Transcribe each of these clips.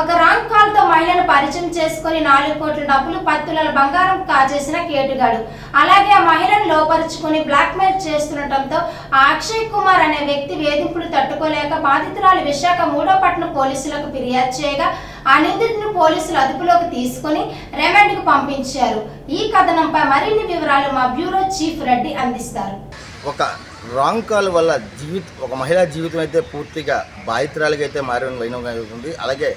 ఒక రాంగ్ కాల్తో మహిళను పరిచయం చేసుకుని నాలుగు కోట్ల డబ్బులు పత్తుల బంగారం కాజేసిన కేటుగాడు. అలాగే ఆ మహిళను లోపరుచుకుని బ్లాక్మెయిల్ చేస్తుండటంతో ఆ అక్షయ్ కుమార్ అనే వ్యక్తి వేధింపులు తట్టుకోలేక బాధితురాలు విశాఖ మూడో పట్టణ పోలీసులకు ఫిర్యాదు చేయగా ఆ నిందితుని పోలీసులు అదుపులోకి తీసుకుని రిమాండ్కు పంపించారు. ఈ కథనంపై మరిన్ని వివరాలు మా బ్యూరో చీఫ్ రెడ్డి అందిస్తారు. ఒక రాంగ్ కాల్ వల్ల జీవిత ఒక మహిళా జీవితం అయితే పూర్తిగా బాధితురాలుగా అయితే మారిన వైనం అవుతుంది అలాగే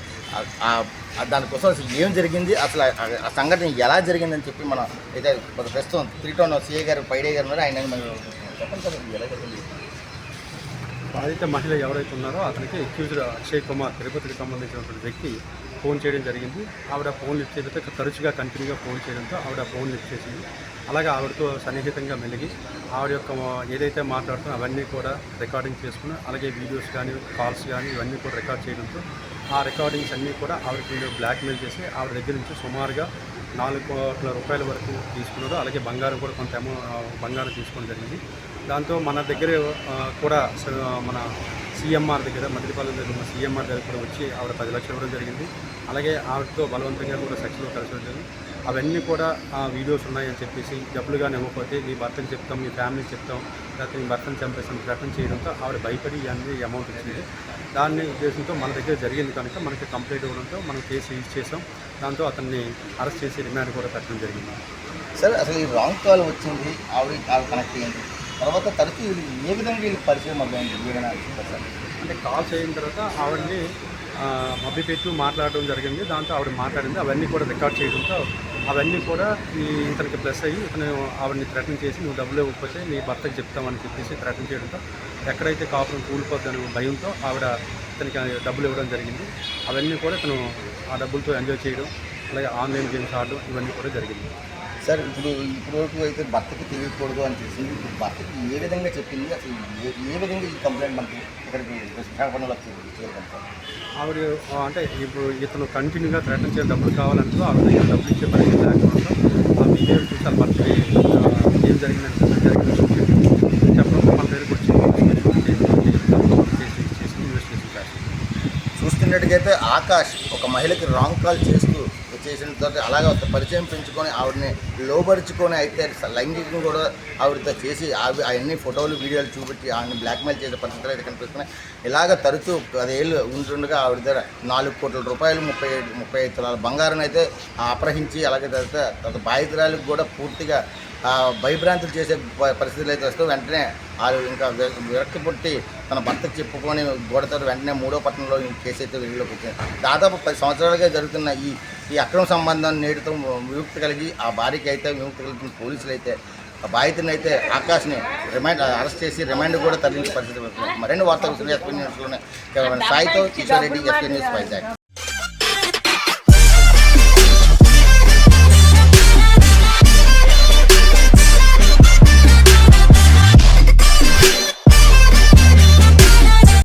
దానికోసం అసలు ఏం జరిగింది? అసలు ఆ- సంఘటన ఎలా జరిగిందని చెప్పి మనం అయితే ప్రస్తుతం త్రీ టౌన్ గారు పైడే గారు ఉన్నారు. ఆయన చెప్పండి బాధిత మహిళ ఎవరైతే ఉన్నారో అతనికి అక్యూజ్డ్ అక్షయ్ కుమార్ తిరుపతికి సంబంధించినటువంటి వ్యక్తి ఫోన్ చేయడం జరిగింది. ఆవిడ ఫోన్ లిఫ్ట్ చేయడంతో తరచుగా కంటిన్యూగా ఫోన్ చేయడంతో ఆవిడ ఫోన్ లిఫ్ట్ చేసింది. అలాగే ఆవిడతో సన్నిహితంగా మెలిగి ఆవిడ యొక్క ఏదైతే మాట్లాడుతున్నా అవన్నీ కూడా రికార్డింగ్ చేసుకుని అలాగే వీడియోస్ కానీ కాల్స్ కానీ ఇవన్నీ కూడా రికార్డ్ చేయడంతో ఆ రికార్డింగ్స్ అన్నీ కూడా ఆవిడకి బ్లాక్మెయిల్ చేసి ఆవిడ దగ్గర నుంచి సుమారుగా నాలుగు కోట్ల రూపాయల వరకు తీసుకున్నారు అలాగే బంగారం కూడా కొంత అమౌ బంగారం తీసుకోవడం జరిగింది. దాంతో మన దగ్గర కూడా మన సీఎంఆర్ దగ్గర మదిరిపాలెం దగ్గర ఉన్న సీఎంఆర్ దగ్గర కూడా వచ్చి ఆవిడ పది లక్షలు ఇవ్వడం జరిగింది. అలాగే ఆవిడతో బలవంతంగా కూడా సెక్స్లో కలిసి జరిగింది. అవన్నీ కూడా ఆ వీడియోస్ ఉన్నాయని చెప్పేసి డబ్బులుగానే ఇవ్వకపోతే మీ భర్తని చెప్తాం మీ ఫ్యామిలీకి చెప్తాం లేకపోతే మీ భర్తను చంపేస్తాం ప్రకటన చేయడంతో ఆవిడ భయపడి ఇవన్నీ అమౌంట్ ఇచ్చింది. దాన్ని ఉద్దేశంతో మన దగ్గర జరిగింది కనుక మనకి కంప్లైంట్ ఇవ్వడంతో మనం కేసు యూజ్ చేసాం దాంతో అతన్ని అరెస్ట్ చేసి రిమాండ్ కూడా పెట్టడం జరిగింది. సార్ అసలు ఈ రాంగ్ కాల్ వచ్చింది ఆవిడ ఆవిడ కనెక్ట్ అయ్యింది. తర్వాత తరచు వీళ్ళు ఏ విధంగా వీళ్ళకి పరిచయం అవ్వండి ఏమైనా సార్? అంటే కాల్ అయిన తర్వాత ఆవిడని ఆ, మభ్యపెట్టు మాట్లాడడం జరిగింది. దాంతో ఆవిడ మాట్లాడింది. అవన్నీ కూడా రికార్డ్ చేయడంతో అవన్నీ కూడా ఈ ఇతనికి ప్లస్ అయ్యి ఇతను ఆవిడని థ్రెటన్ చేసి నువ్వు డబ్బులు ఇవ్వకపోతే నీ భర్తకు చెప్తామని చెప్పేసి థ్రెటన్ చేయడంతో ఎక్కడైతే కాపురం కూలిపోద్దని భయంతో ఆవిడ ఇతనికి డబ్బులు ఇవ్వడం జరిగింది. అవన్నీ కూడా ఇతను ఆ డబ్బులతో ఎంజాయ్ చేయడం అలాగే ఆన్లైన్ గేమ్స్ ఆడడం ఇవన్నీ కూడా జరిగింది. సార్ ఇప్పుడు ఇప్పుడు వరకు అయితే భర్తకి తెలియకూడదు అని చేసింది ఇప్పుడు భర్తకి ఏ విధంగా చెప్పింది అసలు ఏ ఏ విధంగా ఈ కంప్లైంట్ మనకి ఇక్కడికి విశాఖపట్నంలో వచ్చింది సార్ ఆవిడ అంటే ఇప్పుడు ఇతను కంటిన్యూగా థ్రెటన్ చేసి డబ్బులు కావాలంటే ఆవిడ దగ్గర డబ్బులు ఇచ్చే పరిస్థితి లేకుండా ఆ బిహేవియర్ చూసి భర్తకి ఏం జరిగిందంటే జరిగిన చెప్పడం మన దగ్గరకు వచ్చి చూస్తున్నట్టుగైతే ఆకాష్ ఒక మహిళకి రాంగ్ కాల్ చేస్తూ చేసిన తర్వాత అలాగే పరిచయం పెంచుకొని ఆవిడని లోపరుచుకొని అయితే లైంగికం కూడా ఆవిడతో చేసి అవి అవన్నీ ఫోటోలు వీడియోలు చూపెట్టి ఆవిడని బ్లాక్మెయిల్ చేసే పరిస్థితులు అయితే కనిపిస్తున్నాయి. ఇలాగ తరచూ పదేళ్ళు ఉంటుండగా ఆవిడ దగ్గర నాలుగు కోట్ల రూపాయలు ముప్పై ఐదు ముప్పై ఐదు తులాల బంగారం అయితే అపహరించి అలాగే తర్వాత తర్వాత బాధితురాలకు కూడా పూర్తిగా భయభ్రాంతులు చేసే పరిస్థితులు అయితే వస్తూ వెంటనే వాళ్ళు ఇంకా విరక్తి పుట్టి తన భర్తకు చెప్పుకొని గోడతో వెంటనే మూడో పట్టణంలో కేసు అయితే వెలుగులోకి వచ్చింది. దాదాపు పది సంవత్సరాలుగా జరుగుతున్న ఈ ఈ అక్రమ సంబంధాన్ని నేటితో విముక్తి కలిగి ఆ భార్యకి అయితే విముక్తి కలిగిన పోలీసులు అయితే ఆ బాధితుని అయితే ఆకాశ్ని రిమైండ్ అరెస్ట్ చేసి రిమైండ్ కూడా తరలించే పరిస్థితి మరిన్ని వార్తలు ఎస్పీ న్యూస్లోనే. సాయితో కిషోర్ రెడ్డి ఎస్పీ న్యూస్ వైజాగ్.